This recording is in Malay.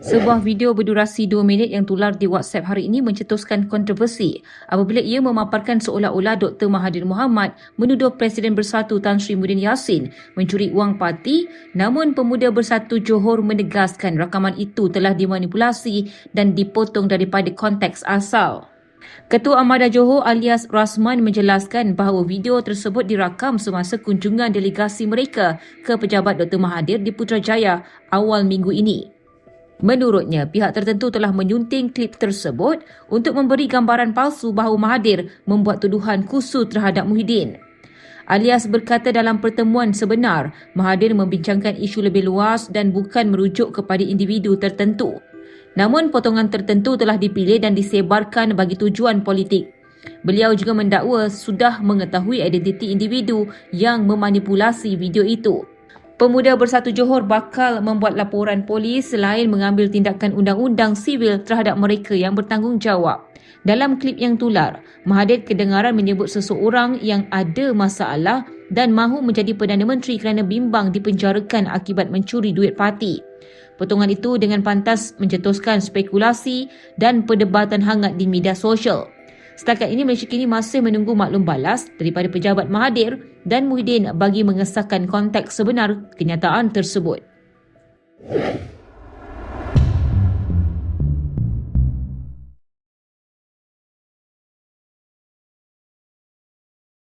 Sebuah video berdurasi 2 minit yang tular di WhatsApp hari ini mencetuskan kontroversi apabila ia memaparkan seolah-olah Dr. Mahathir Mohamad menuduh Presiden Bersatu Tan Sri Muhyiddin Yassin mencuri wang parti namun Pemuda Bersatu Johor menegaskan rakaman itu telah dimanipulasi dan dipotong daripada konteks asal. Ketua Amada Johor alias Rasman menjelaskan bahawa video tersebut dirakam semasa kunjungan delegasi mereka ke pejabat Dr. Mahathir di Putrajaya awal minggu ini. Menurutnya, pihak tertentu telah menyunting klip tersebut untuk memberi gambaran palsu bahawa Mahathir membuat tuduhan kusur terhadap Muhyiddin. Alias berkata dalam pertemuan sebenar, Mahathir membincangkan isu lebih luas dan bukan merujuk kepada individu tertentu. Namun, potongan tertentu telah dipilih dan disebarkan bagi tujuan politik. Beliau juga mendakwa sudah mengetahui identiti individu yang memanipulasi video itu. Pemuda Bersatu Johor bakal membuat laporan polis selain mengambil tindakan undang-undang sivil terhadap mereka yang bertanggungjawab. Dalam klip yang tular, Mahathir kedengaran menyebut seseorang yang ada masalah dan mahu menjadi Perdana Menteri kerana bimbang dipenjarakan akibat mencuri duit parti. Potongan itu dengan pantas mencetuskan spekulasi dan perdebatan hangat di media sosial. Setakat ini Malaysia kini masih menunggu maklum balas daripada pejabat Mahathir dan Muhyiddin bagi mengesahkan konteks sebenar kenyataan tersebut.